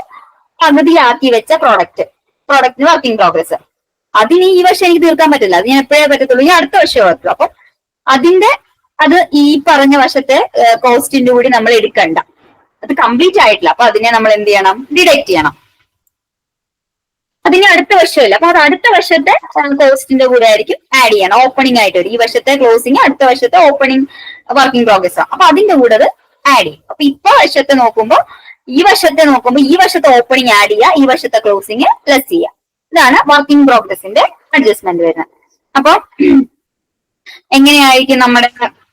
പകുതിയാക്കി വെച്ച പ്രോഡക്റ്റ് പ്രോഡക്റ്റിന് വർക്കിംഗ് പ്രോഗ്രസ് അതിന് ഈ വർഷം എനിക്ക് തീർക്കാൻ പറ്റില്ല. അത് ഞാൻ എപ്പോഴേ പറ്റത്തുള്ളൂ. ഞാൻ അടുത്ത വർഷം പറ്റുള്ളൂ അപ്പൊ അതിന്റെ അത് ഈ പറഞ്ഞ വർഷത്തെ കോസ്റ്റിന്റെ കൂടി നമ്മൾ എടുക്കണ്ട. അത് കംപ്ലീറ്റ് ആയിട്ടില്ല. അപ്പൊ അതിനെ നമ്മൾ എന്ത് ചെയ്യണം? ഡിഡക്ട് ചെയ്യണം. അതിന് അടുത്ത വർഷമില്ല. അപ്പൊ അത് അടുത്ത വർഷത്തെ കോസ്റ്റിന്റെ കൂടെ ആയിരിക്കും ആഡ് ചെയ്യണം. ഓപ്പണിംഗ് ആയിട്ട് വരും. ഈ വർഷത്തെ ക്ലോസിംഗ് അടുത്ത വർഷത്തെ ഓപ്പണിംഗ് വർക്കിംഗ് പ്രോഗ്രസ് അപ്പൊ അതിന്റെ കൂടെ അത് ആഡ് ചെയ്യും അപ്പൊ ഇപ്പൊ വർഷത്തെ നോക്കുമ്പോൾ ഈ വശത്തെ നോക്കുമ്പോൾ ഈ വശത്തെ ഓപ്പണിംഗ് ആഡ് ചെയ്യുക ഈ വശത്തെ ക്ലോസിംഗ് പ്ലസ് ചെയ്യുക ഇതാണ് വർക്കിംഗ് പ്രോഗ്രസിന്റെ അഡ്ജസ്റ്റ്മെന്റ് വരുന്നത്. അപ്പൊ എങ്ങനെയായിരിക്കും നമ്മുടെ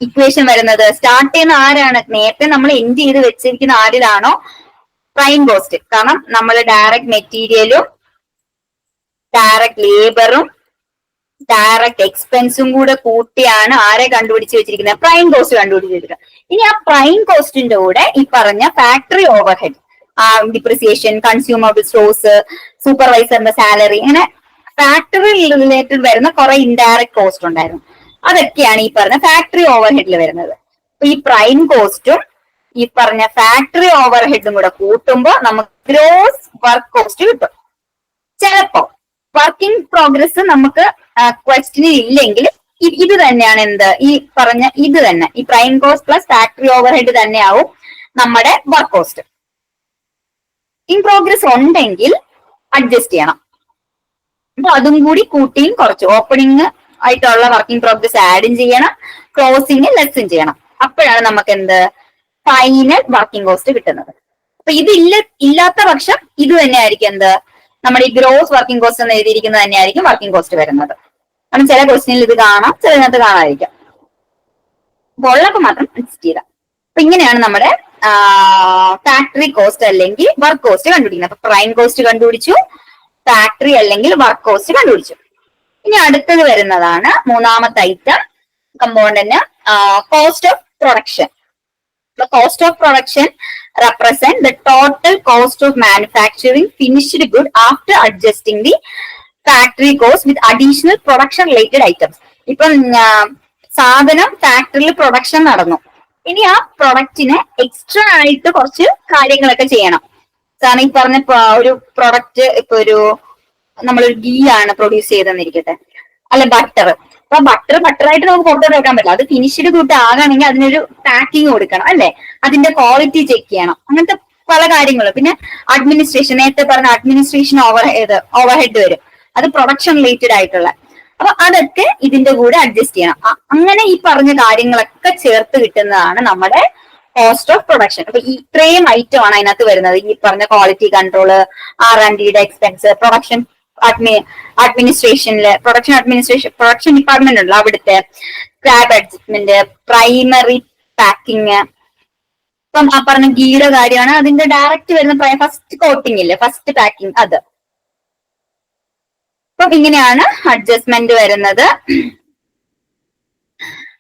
ഇക്വേഷൻ വരുന്നത്? സ്റ്റാർട്ട് ചെയ്യുന്ന ആരാണ്? നേരത്തെ നമ്മൾ എൻഡ് ചെയ്ത് വെച്ചിരിക്കുന്ന ആരിലാണോ? പ്രൈം കോസ്റ്റ് കാരണം നമ്മൾ ഡയറക്റ്റ് മെറ്റീരിയലും ഡയറക്റ്റ് ലേബറും ഡയറക്റ്റ് എക്സ്പെൻസും കൂടെ കൂട്ടിയാണ് ആരെ കണ്ടുപിടിച്ച് വെച്ചിരിക്കുന്നത്? പ്രൈം കോസ്റ്റ് കണ്ടുപിടിച്ച് വെച്ചിരിക്കുന്നത്. ഇനി ആ പ്രൈം കോസ്റ്റിന്റെ കൂടെ ഈ പറഞ്ഞ ഫാക്ടറി ഓവർഹെഡ് ആ ഡിപ്രിസിയേഷൻ കൺസ്യൂമബിൾ സ്റ്റോഴ്സ് സൂപ്പർവൈസറിന്റെ സാലറി അങ്ങനെ ഫാക്ടറി റിലേറ്റഡ് വരുന്ന കുറെ ഇൻഡയറക്ട് കോസ്റ്റ് ഉണ്ടായിരുന്നു. അതൊക്കെയാണ് ഈ പറഞ്ഞ ഫാക്ടറി ഓവർഹെഡിൽ വരുന്നത്. അപ്പൊ ഈ പ്രൈം കോസ്റ്റും ഈ പറഞ്ഞ ഫാക്ടറി ഓവർഹെഡും കൂടെ കൂട്ടുമ്പോൾ നമുക്ക് ഗ്രോസ് വർക്ക് കോസ്റ്റ് കിട്ടും. ചിലപ്പോ വർക്കിംഗ് പ്രോഗ്രസ് നമുക്ക് ക്വസ്റ്റിനിൽ ഇല്ലെങ്കിൽ ഇത് തന്നെയാണ് എന്ത്? ഈ പറഞ്ഞ ഇത് തന്നെ. ഈ prime cost plus factory overhead തന്നെയാവും നമ്മുടെ വർക്ക് കോസ്റ്റ് ഇൻ പ്രോഗ്രസ് ഉണ്ടെങ്കിൽ അഡ്ജസ്റ്റ് ചെയ്യണം. അപ്പൊ അതും കൂടി കൂട്ടിയും കുറച്ച് ഓപ്പണിംഗ് ആയിട്ടുള്ള വർക്കിംഗ് പ്രോഗ്രസ് ആഡും ചെയ്യണം ക്ലോസിംഗ് ലെസ്സും ചെയ്യണം. അപ്പോഴാണ് നമുക്ക് എന്ത്? ഫൈനൽ വർക്കിംഗ് കോസ്റ്റ് കിട്ടുന്നത്. അപ്പൊ ഇതില്ല ഇല്ലാത്ത പക്ഷം ഇത് തന്നെ ആയിരിക്കും എന്ത്? നമ്മുടെ ഈ ഗ്രോസ് വർക്കിംഗ് കോസ്റ്റ് എന്ന് എഴുതിയിരിക്കുന്നത് തന്നെയായിരിക്കും വർക്കിംഗ് കോസ്റ്റ് വരുന്നത്. കാരണം ചില ക്വസ്റ്റിനിൽ ഇത് കാണാം ചിലതിനകത്ത് കാണാതിരിക്കാം. അപ്പൊ ഉള്ളപ്പോ മാത്രം അഡ്ജസ്റ്റ് ചെയ്താൽ അപ്പൊ ഇങ്ങനെയാണ് നമ്മുടെ ഫാക്ടറി കോസ്റ്റ് അല്ലെങ്കിൽ വർക്ക് കോസ്റ്റ് കണ്ടുപിടിക്കുന്നത്. അപ്പൊ പ്രൈം കോസ്റ്റ് കണ്ടുപിടിച്ചു ഫാക്ടറി അല്ലെങ്കിൽ വർക്ക് കോസ്റ്റ് കണ്ടുപിടിച്ചു. ഇനി അടുത്തത് വരുന്നതാണ് മൂന്നാമത്തെ item component cost of production The cost of production represent the total cost of manufacturing finished good after adjusting the factory cost with additional production related items. ഇപ്പം സാധനം ഫാക്ടറിയിൽ പ്രൊഡക്ഷൻ നടന്നു ഇനി ആ പ്രൊഡക്റ്റിന് എക്സ്ട്രാ ആയിട്ട് കുറച്ച് കാര്യങ്ങളൊക്കെ ചെയ്യണം കാരണം ഈ പറഞ്ഞ ഒരു പ്രൊഡക്റ്റ് ഇപ്പൊ ഒരു നമ്മളൊരു ഗീ ആണ് പ്രൊഡ്യൂസ് ചെയ്തെന്നിരിക്കട്ടെ അല്ല ബട്ടർ അപ്പൊ ബട്ടർ ബട്ടറായിട്ട് നമുക്ക് പുറത്തോട്ട് വെക്കാൻ പറ്റില്ല. അത് ഫിനിഷ്ഡ് കൂട്ട് ആകണമെങ്കിൽ അതിനൊരു പാക്കിംഗ് കൊടുക്കണം അല്ലെ? അതിന്റെ ക്വാളിറ്റി ചെക്ക് ചെയ്യണം. അങ്ങനത്തെ പല കാര്യങ്ങളും. പിന്നെ അഡ്മിനിസ്ട്രേഷൻ നേരത്തെ പറഞ്ഞ അഡ്മിനിസ്ട്രേഷൻ ഓവർ ഓവർ ഹെഡ് വരും. അത് പ്രൊഡക്ഷൻ റിലേറ്റഡ് ആയിട്ടുള്ള. അപ്പൊ അതൊക്കെ ഇതിന്റെ കൂടെ അഡ്ജസ്റ്റ് ചെയ്യണം. അങ്ങനെ ഈ പറഞ്ഞ കാര്യങ്ങളൊക്കെ ചേർത്ത് കിട്ടുന്നതാണ് നമ്മുടെ കോസ്റ്റ് ഓഫ് പ്രൊഡക്ഷൻ അപ്പൊ ഇത്രയും ഐറ്റം ആണ് അതിനകത്ത് വരുന്നത്. ഈ പറഞ്ഞ ക്വാളിറ്റി കൺട്രോൾ ആർ ആൻഡ് ഡിയുടെ എക്സ്പെൻസ് പ്രൊഡക്ഷൻ അഡ്മി അഡ്മിനിസ്ട്രേഷനിൽ പ്രൊഡക്ഷൻ അഡ്മിനിസ്ട്രേഷൻ പ്രൊഡക്ഷൻ ഡിപ്പാർട്ട്മെന്റ് ഉണ്ടല്ലോ അവിടുത്തെ സ്ക്രാപ്പ് അഡ്ജസ്റ്റ്മെന്റ് പ്രൈമറി പാക്കിങ് ഇപ്പം ആ പറഞ്ഞ ഗീയുടെ കാര്യമാണ്. അതിന്റെ ഡയറക്റ്റ് വരുന്ന ഫസ്റ്റ് കോട്ടിംഗ് ഇല്ലേ? ഫസ്റ്റ് പാക്കിംഗ് അത്. അപ്പം ഇങ്ങനെയാണ് അഡ്ജസ്റ്റ്മെന്റ് വരുന്നത്.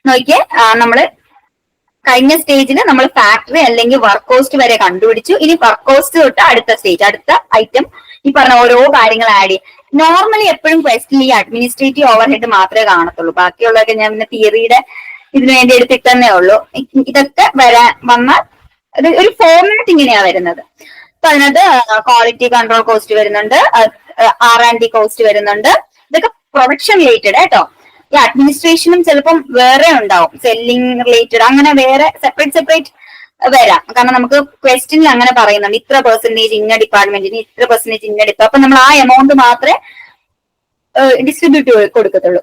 നോക്കിയേ നമ്മൾ കഴിഞ്ഞ സ്റ്റേജിൽ നമ്മൾ ഫാക്ടറി അല്ലെങ്കിൽ വർക്ക് കോസ്റ്റ് വരെ കണ്ടുപിടിച്ചു. ഇനി വർക്ക് കോസ്റ്റ് തൊട്ട് അടുത്ത സ്റ്റേജ് അടുത്ത ഐറ്റം ഈ പറഞ്ഞ ഓരോ കാര്യങ്ങൾ ആഡ് ചെയ്യും. നോർമലി എപ്പോഴും ക്വസ്റ്റിൽ ഈ അഡ്മിനിസ്ട്രേറ്റീവ് ഓവർ ഹെഡ് മാത്രമേ കാണത്തുള്ളൂ. ബാക്കിയുള്ളതൊക്കെ ഞാൻ പിന്നെ തിയറിയുടെ ഇതിനു വേണ്ടി എടുത്തിട്ടെന്നേ ഉള്ളൂ. ഇതൊക്കെ വരാൻ വന്നാൽ ഒരു ഫോർമാറ്റ് ഇങ്ങനെയാ വരുന്നത്. അപ്പൊ അതിനകത്ത് ക്വാളിറ്റി കൺട്രോൾ കോസ്റ്റ് വരുന്നുണ്ട് ആർ ആൻഡ് ഡി കോസ്റ്റ് വരുന്നുണ്ട്. ഇതൊക്കെ പ്രൊഡക്ഷൻ റിലേറ്റഡ് കേട്ടോ. ഈ അഡ്മിനിസ്ട്രേഷനും ചിലപ്പം വേറെ ഉണ്ടാവും. സെല്ലിംഗ് റിലേറ്റഡ് അങ്ങനെ വേറെ സെപ്പറേറ്റ് സെപ്പറേറ്റ് വരാം. കാരണം നമുക്ക് ക്വസ്റ്റ്യനിൽ അങ്ങനെ പറയുന്നുണ്ട്. ഇത്ര പെർസെന്റേജ് ഇന്ന ഡിപ്പാർട്ട്മെന്റിന് ഇത്ര പെർസെന്റേജ് ഇന്ന ഡിപ്പാർട്ട്മെന്റ് അപ്പൊ നമ്മൾ ആ എമൗണ്ട് മാത്രമേ ഡിസ്ട്രിബ്യൂട്ട് കൊടുക്കത്തുള്ളൂ.